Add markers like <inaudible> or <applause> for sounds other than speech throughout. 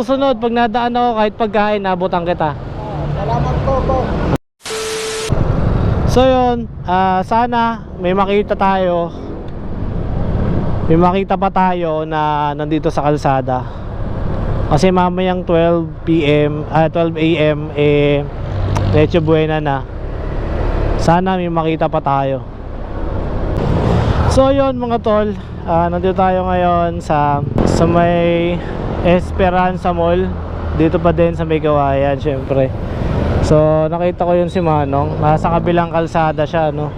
susunod, pag nadaan ako kahit pagkain, nabutan kita. Salamat po po. So yun, ah, sana may makita tayo. May makita pa tayo na nandito sa kalsada. Kasi mamayang 12 PM, ah 12 AM eh Leche Buena na. Sana may makita pa tayo. So yun mga tol, ah, nandito tayo ngayon sa sa may Esperanza Mall. Dito pa din sa may gawayan, syempre. So nakita ko yun si Manong Nasa kabilang kalsada siya no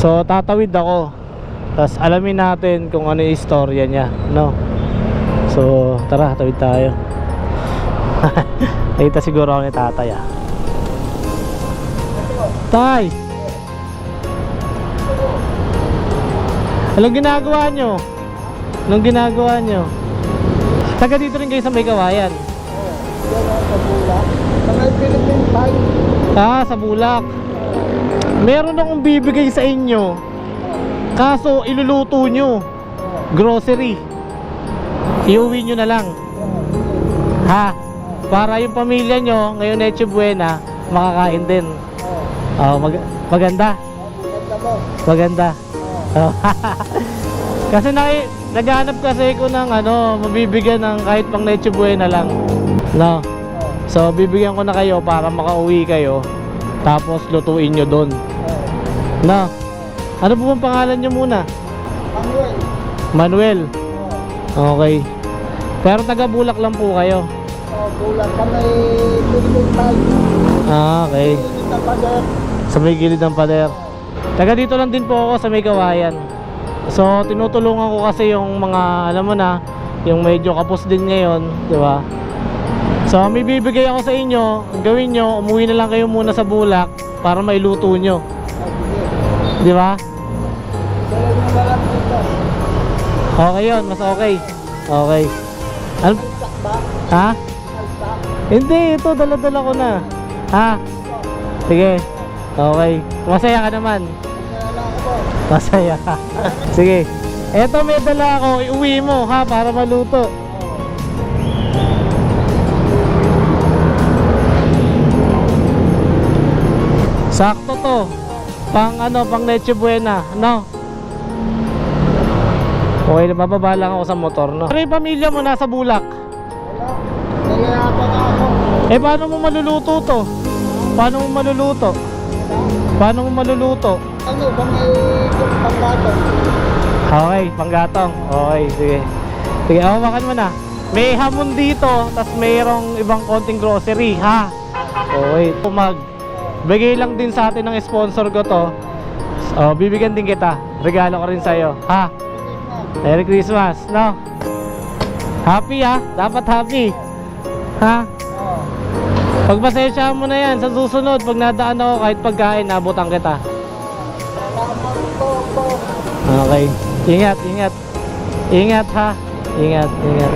So tatawid ako Tapos alamin natin kung ano yung istorya niya no So tara tawid tayo <laughs> Nakita siguro ako ni tatay ah Tay Anong ginagawa nyo? Anong ginagawa nyo? Taga dito rin kayo sa may kawayan Yan ang kabula. Sa may Philippine Pie. Ah, sa Bulak. Meron akong bibigay sa inyo. Kaso iluluto nyo. Grocery. Iuwi nyo na lang. Ha? Para yung pamilya nyo, ngayon Neche Buena, makakain din. Oh, mag- maganda. Maganda. Maganda. Oh. <laughs> kasi na naghanap kasi ko ng ano, mabibigyan ng kahit pang Neche Buena lang. No. So bibigyan ko na kayo para makauwi kayo. Tapos lutuin nyo doon. No. Ano po bang pangalan nyo muna? Manuel. Manuel. Okay. Pero taga Bulak lang po kayo. Oh, bulan sa may Philippine Pie. Ah, okay. Sa may gilid ng pader. Taga dito lang din po ako sa may kawayan. So, tinutulungan ko kasi yung mga, alam mo na, yung medyo kapos din ngayon, di ba? So, may bibigay ako sa inyo, gawin nyo, umuwi na lang kayo muna sa bulak para mailuto nyo. Di ba? Okay yun, mas okay. Okay. Ba? Ha? Hindi, ito, dala-dala ko na. Ha? Sige. Okay. Masaya ka naman. Masaya. Sige. Eto may dala ako, iuwi mo ha para maluto. Sakto to. Pang ano, pang Leche Buena, no? Okay, bababa lang ako sa motor, no? Pero yung pamilya mo nasa Bulak. Wala. Nangyayapan ako. Eh, paano mo maluluto to? Paano mo maluluto? Paano mo maluluto? Ano ba may panggato? Okay, panggatong. Okay, sige. Sige, hawakan mo na. May hamon dito, tas mayroong ibang konting grocery, ha? Okay, mag bigay lang din sa atin ng sponsor ko to. Oh, bibigyan din kita. Regalo ko rin sa'yo, ha? Merry Christmas, no? Happy ha? Dapat happy. Ha? Pagpasensya mo na yan sa susunod, pag nadaan ako kahit pagkain, nabutan kita. Okay. Ingat, ingat. Ingat ha. Ingat, ingat.